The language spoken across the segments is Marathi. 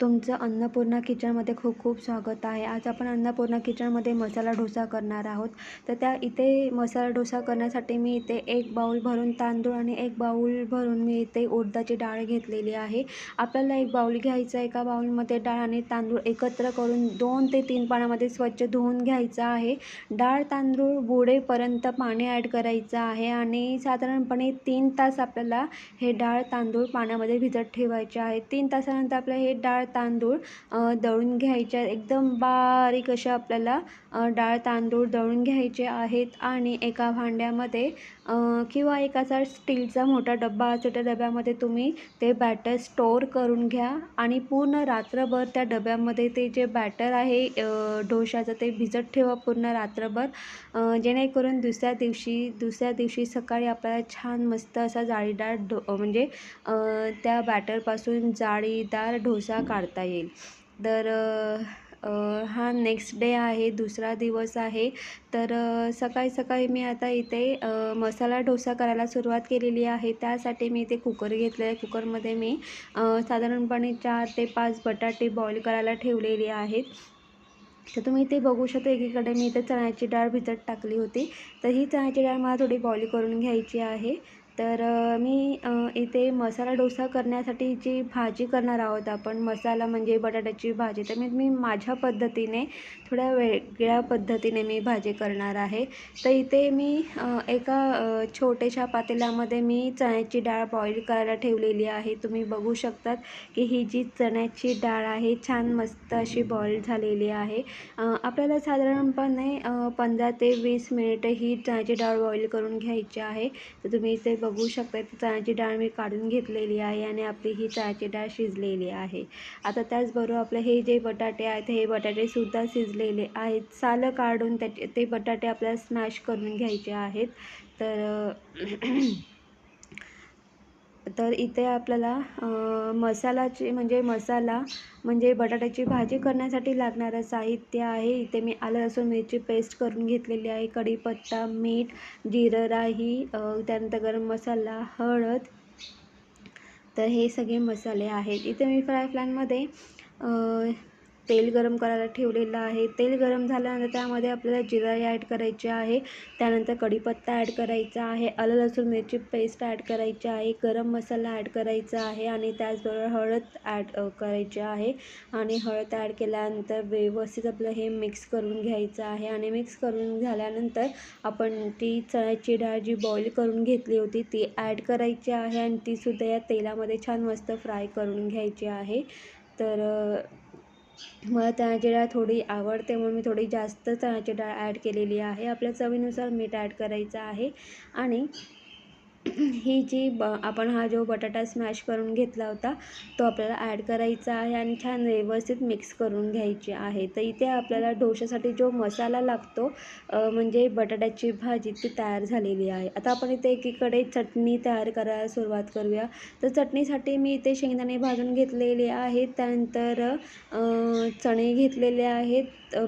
तुमचं अन्नपूर्णा किचनमध्ये खूप खूप स्वागत आहे. आज आपण अन्नपूर्णा किचनमध्ये मसाला डोसा करणार आहोत. तर त्या इथे मसाला डोसा करण्यासाठी मी इथे एक बाऊल भरून तांदूळ आणि एक बाऊल भरून मी इथे उडदाची डाळ घेतलेली आहे. आपल्याला एक बाऊल घ्यायचं आहे. एका बाऊलमध्ये डाळ आणि तांदूळ एकत्र करून दोन ते तीन पाण्यामध्ये स्वच्छ धुवून घ्यायचं आहे. डाळ तांदूळ बुडेपर्यंत पाणी ॲड करायचं आहे आणि साधारणपणे तीन तास आपल्याला हे डाळ तांदूळ पाण्यामध्ये भिजत ठेवायचे आहे. तीन तासानंतर आपलं हे डाळ तांदूळ दळून घ्यायच्या एकदम बारीक अशा आपल्याला डाळ तांदूळ दळून घ्यायचे आहेत आणि एका भांड्यामध्ये किंवा एक असा स्टीलचा मोठा डब्बा असेल त्या डब्यामध्ये तुम्ही ते बॅटर स्टोअर करून घ्या आणि पूर्ण रात्रभर त्या डब्यामध्ये ते जे बॅटर आहे डोशाचं ते भिजत ठेवा पूर्ण रात्रभर. जेणेकरून दुसऱ्या दिवशी दुसऱ्या दिवशी सकाळी आपल्याला छान मस्त असा जाळीदार ढो म्हणजे त्या बॅटरपासून जाळीदार डोसा काढता येईल. तर हा नेक्स्ट डे आहे दुसरा दिवस आहे. तर सकाळी सकाळी मी आता इथे मसाला डोसा करायला सुरुवात केलेली आहे. त्यासाठी मी इथे कुकर घेतले आहे. कुकरमध्ये मी साधारणपणे चार ते पाच बटाटे बॉईल करायला ठेवलेले आहेत. तर तुम्ही इथे बघू शकता एकीकडे मी इथे चण्याची डाळ भिजत टाकली होती. तर ही चण्याची डाळ मला थोडी बॉईल करून घ्यायची आहे. तर मी इथे मसाला डोसा करण्यासाठी जी भाजी करणार आहोत आपण मसाला म्हणजे बटाट्याची भाजी तर मी मी माझ्या पद्धतीने थोड्या वेगळ्या पद्धतीने मी भाजी करणार आहे. तर इथे मी एका छोट्याशा पातेल्यामध्ये मी चण्याची डाळ बॉईल करायला ठेवलेली आहे. तुम्ही बघू शकतात की ही जी चण्याची डाळ आहे छान मस्त अशी बॉईल झालेली आहे. आपल्याला साधारणपणे पंधरा ते वीस मिनिटं ही चण्याची डाळ बॉईल करून घ्यायची आहे. तर तुम्ही इथे बघू शकता ती चण्याची डाळ मी काढून घेतलेली आहे आणि आपली ही चण्याची डाळ शिजलेली आहे. आता त्याचबरोबर आपले हे जे बटाटे आहेत हे बटाटेसुद्धा शिजलेले आहेत. सालं काढून त्याचे ते बटाटे आपल्याला स्मॅश करून घ्यायचे आहेत. तर तर इथे आपल्याला मसालाची म्हणजे मसाला म्हणजे बटाट्याची भाजी करण्यासाठी लागणारं साहित्य आहे. इथे मी आलं लसूण मिरची पेस्ट करून घेतलेली आहे. कढीपत्ता मीठ जिरं राई त्यानंतर गरम मसाला हळद. तर हे सगळे मसाले आहेत. इथे मी फ्राय पॅनमध्ये तेल गरम करायला ठेवलेलं आहे. तेल गरम झाल्यानंतर त्यामध्ये आपल्याला जिरा ॲड करायचे आहे. त्यानंतर कढीपत्ता ॲड करायचा आहे. आलं लसूण मिरची पेस्ट ॲड करायची आहे. गरम मसाला ॲड करायचा आहे आणि त्याचबरोबर हळद ॲड करायची आहे. आणि हळद ॲड केल्यानंतर व्यवस्थित आपलं हे मिक्स करून घ्यायचं आहे. आणि मिक्स करून झाल्यानंतर आपण ती चण्याची डाळ जी बॉईल करून घेतली होती ती ॲड करायची आहे आणि तीसुद्धा या तेलामध्ये छान मस्त फ्राय करून घ्यायची आहे. तर मला चण्याची डाळ थोडी आवडते म्हणून मी थोडी जास्त चण्याची डाळ ॲड केलेली आहे. आपल्या चवीनुसार मीठ ॲड करायचं आहे. आणि ही जी ब आपण हा जो बटाटा स्मॅश करून घेतला होता तो आपल्याला ॲड करायचा आहे आणि छान व्यवस्थित मिक्स करून घ्यायची आहे. तर इथे आपल्याला डोशासाठी जो मसाला लागतो म्हणजे बटाट्याची भाजी ती तयार झालेली आहे. आता आपण इथे एकीकडे चटणी तयार करायला सुरुवात करूया. तर चटणीसाठी मी इथे शेंगदाणे भाजून घेतलेले आहेत. त्यानंतर चणे घेतलेले आहेत.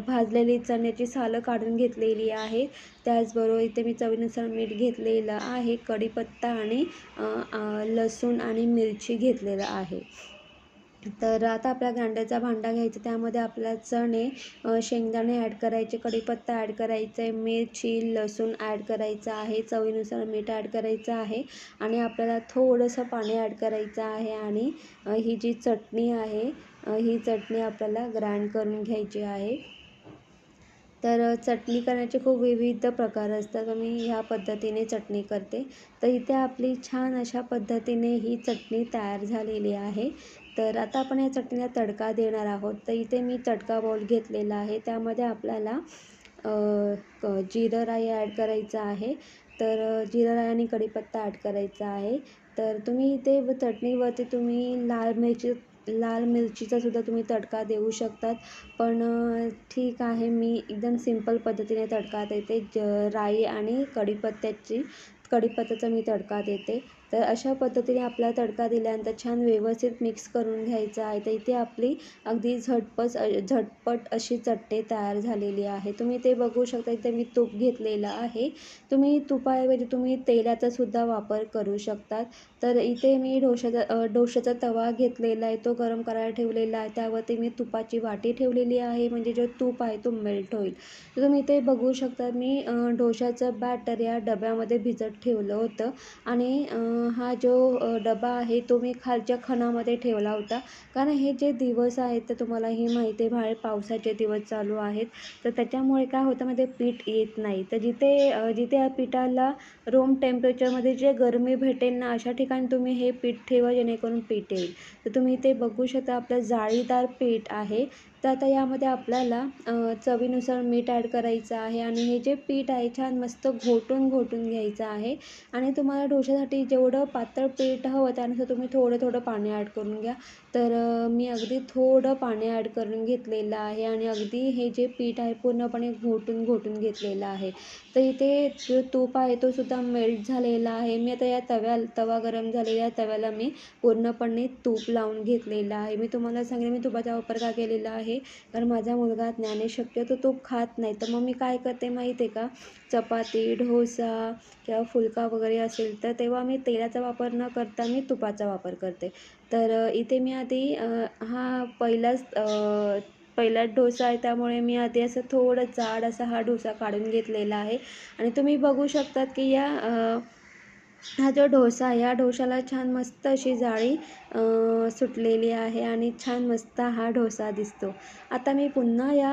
भाजलेली चण्याची सालं काढून घेतलेली आहे. त्याचबरोबर इथे मी चवीनुसार मीठ घेतलेलं आहे कढीपत्ता आणि लसूण आणि मिरची घेतलेलं आहे. तर आता आपल्या गांड्याचा भांडा घ्यायचा त्यामध्ये आपल्याला चणे शेंगदाणे ॲड करायचे कढीपत्ता ॲड करायचा आहे मिरची लसूण ॲड करायचं आहे चवीनुसार मीठ ॲड करायचं आहे आणि आपल्याला थोडंसं पाणी ॲड करायचं आहे आणि ही जी चटणी आहे ही चटणी आपल्याला ग्राइंड करून घ्यायची आहे. तर चटणी करण्याचे खूप विविध प्रकार असतात. मी ह्या पद्धतीने चटणी करते. तर इथे आपली छान अशा पद्धतीने ही चटणी तयार झालेली आहे. तर आता आपण या चटणीला तडका देणार आहोत. तर इथे मी तडका बॉल घेतलेला आहे. त्यामध्ये आपल्याला जिरं राई ॲड करायचं आहे. तर जिरं राई आणि कढीपत्ता ॲड करायचा आहे. तर तुम्ही इथे चटणीवरती तुम्ही लाल मिरची लाल मिरचीचा सुद्धा तुम्ही तडका देऊ शकतात. पण ठीक आहे मी एकदम सिंपल पद्धतीने तडका देते. ज राई आणि कढीपत्त्याची कढीपत्त्याचा मी तडका देते. तर अशा पद्धतीने आपला तडका दिल्यानंतर छान व्यवस्थित मिक्स करून घ्यायचा आहे. तर इथे आपली अगदी झटपट झटपट अशी चटणी तयार झालेली आहे. तुम्ही ते बघू शकता. इथे मी तूप घेतलेलं आहे. तुम्ही तुपाऐवजी तुम्ही तेलाचा सुद्धा वापर करू शकतात. तर इथे मी डोशाचा डोशाचा तवा घेतलेला आहे. तो गरम करायला ठेवलेला आहे. त्यावरती मी तुपाची वाटी ठेवलेली आहे. म्हणजे जो तूप आहे तो मेल्ट होईल. तर तुम्ही इथे बघू शकता. मी डोशाचं बॅटर या डब्यामध्ये भिजत ठेवलं होतं. आणि हा जो डबा आहे तो मी खालच्या खणामध्ये ठेवला होता. कारण हे जे दिवस आहेत तर तुम्हाला हे माहिती आहे बाहेर पावसाचे दिवस चालू आहेत. तर त्याच्यामुळे काय होतं मध्ये पीठ येत नाही. तर जिथे जिथे या पिठाला रूम टेम्परेचरमध्ये जे गरमी भेटेल ना अशा ठिकाणी तुम्ही हे पीठ ठेवा जेणेकरून पीठ येईल. तर तुम्ही ते बघू शकता आपलं जाळीदार पीठ आहे. तर आता यामध्ये आपल्याला चवीनुसार मीठ ॲड करायचं आहे आणि हे जे पीठ आहे छान मस्त घोटून घोटून घ्यायचं आहे. आणि तुम्हाला डोशासाठी जेवढं पातळ पीठ हवं त्यानुसार तुम्ही थोडं थोडं पाणी ॲड करून घ्या. तर मी अगदी थोडं पाणी ॲड करून घेतलेलं आहे आणि अगदी हे जे पीठ आहे पूर्णपणे घोटून घोटून घेतलेलं आहे. तर इथे जो तूप आहे तो सुद्धा मेल्ट झालेला आहे. मी आता या तव्या तवा गरम झालेल्या तव्याला मी पूर्णपणे तूप लावून घेतलेलं आहे. मी तुम्हाला सांगेन मी तुपाचा वापर का केलेला आहे? कारण माझा मुलगा ज्ञानेश शक्यतो तूप खात नाही. तर मग मी काय करते माहिती आहे का? चपाती डोसा किंवा फुलका वगैरे असेल तर तेव्हा मी तेलाचा वापर न करता मी तुपाचा वापर करते. तर इथे मी आधी हा पहिलाच पहिलाच डोसा आहे. त्यामुळे मी आधी असं थोडं जाड असा हा डोसा काढून घेतलेला आहे. आणि तुम्ही बघू शकतात की या हा जो डोसा आहे या डोशाला छान मस्त अशी जाळी सुटलेली आहे आणि छान मस्त हा डोसा दिसतो. आता मी पुन्हा या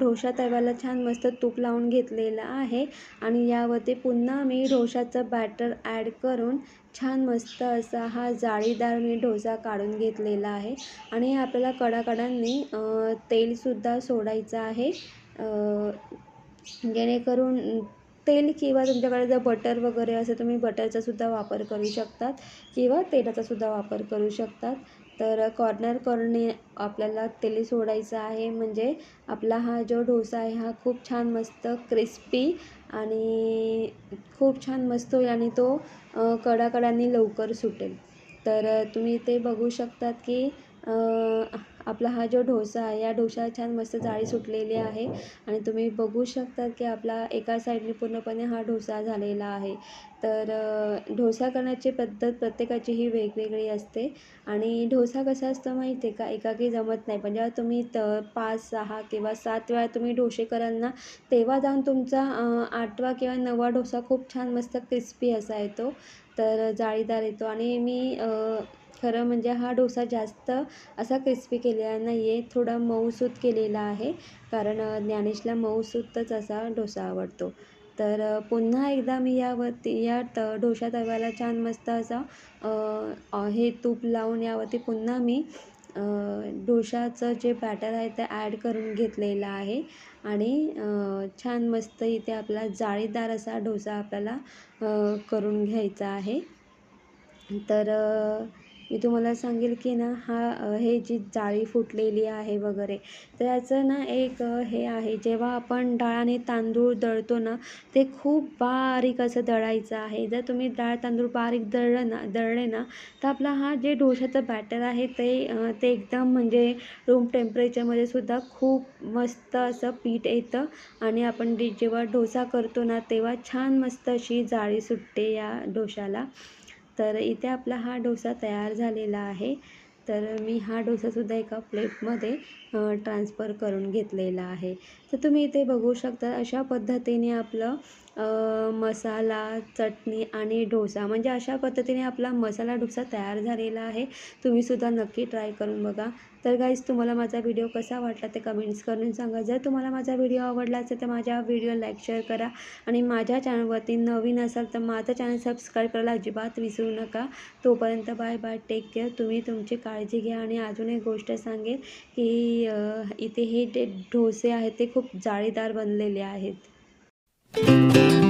डोसा तव्याला छान मस्त तूप लावून घेतलेलं आहे आणि यावरती पुन्हा मी ढोशाचं बॅटर ॲड करून छान मस्त असा हा जाळीदार मी ढोसा काढून घेतलेला आहे आणि आपल्याला कडाकडांनी तेलसुद्धा सोडायचं आहे. जेणेकरून तेल किंवा तुमच्याकडे जर बटर वगैरे असेल तुम्ही बटरचा सुद्धा वापर करू शकतात किंवा तेलाचा सुद्धा वापर करू शकतात. तर कॉर्नर कॉर्ने आपल्याला तेल सोडायचं आहे. म्हणजे आपला हा जो डोसा आहे हा खूप छान मस्त क्रिस्पी आणि खूप छान मस्त होईल आणि तो कडाकडाने लवकर सुटेल. तर तुम्ही ते बघू शकतात की आपला हा जो डोसा आहे या ढोसा छान मस्त जाळी सुटलेली आहे. आणि तुम्ही बघू शकता की आपला एका साईडने पूर्णपणे हा डोसा झालेला आहे. तर ढोसा करण्याची पद्धत प्रत्येकाची ही वेगवेगळी असते. आणि डोसा कसा असतो माहिती आहे का? एकाकी जमत नाही. पण जेव्हा तुम्ही त पाच सहा किंवा सात वेळा तुम्ही डोसे कराल ना तेव्हा जाऊन तुमचा आठवा किंवा नववा डोसा खूप छान मस्त क्रिस्पी असा येतो. तर जाळीदार येतो. आणि मी खरं म्हणजे हा डोसा जास्त असा क्रिस्पी केलेला नाही आहे थोडा मऊसूत केलेला आहे. कारण ज्ञानेशला मऊसूतच असा डोसा आवडतो. तर पुन्हा एकदा मी यावरती या त डोशा तव्याला छान मस्त असा हे तूप लावून यावरती पुन्हा मी डोशाचं जे बॅटर आहे ते ॲड करून घेतलेलं आहे. आणि छान मस्त इथे आपला जाळीदार असा डोसा आपल्याला करून घ्यायचा आहे. तर मी तुम्हाला सांगेल की ना हा हे जी जाळी फुटलेली आहे वगैरे तर याचं ना एक हे आहे जेव्हा आपण डाळाने तांदूळ दळतो ना ते खूप बारीक असं दळायचं आहे. जर तुम्ही डाळ तांदूळ बारीक दळलं ना दळले ना तर आपला हा जे डोशाचं बॅटर आहे ते ते एकदम म्हणजे रूम टेम्परेचरमध्ये सुद्धा खूप मस्त असं पीठ येतं. आणि आपण जेव्हा डोसा करतो ना तेव्हा छान मस्त अशी जाळी सुटते या डोशाला तर इथे आपला हा डोसा तयार झालेला आहे. तर मी हा डोसासुद्धा एका प्लेटमध्ये ट्रान्सफर करून घेतलेला आहे. तर तुम्ही इथे बघू शकता अशा पद्धतीने आपलं मसाला चटणी आणि डोसा. म्हणजे अशा पद्धतीने आपला मसाला डोसा तयार झालेला आहे. तुम्हीसुद्धा नक्की ट्राय करून बघा. तर गाईज तुम्हाला माझा व्हिडिओ कसा वाटला ते कमेंट्स करून सांगा. जर तुम्हाला माझा व्हिडिओ आवडला असेल तर माझ्या व्हिडिओ लाईक शेअर करा. आणि माझ्या चॅनलवरती नवीन असाल तर माझं चॅनल सबस्क्राईब करायला अजिबात विसरू नका. तोपर्यंत बाय बाय टेक केअर तुम्ही तुमची काळजी घ्या. आणि अजून एक गोष्ट सांगेल की इथे हे जे डोसे आहेत ते खूप जाळीदार बनलेले आहेत. Música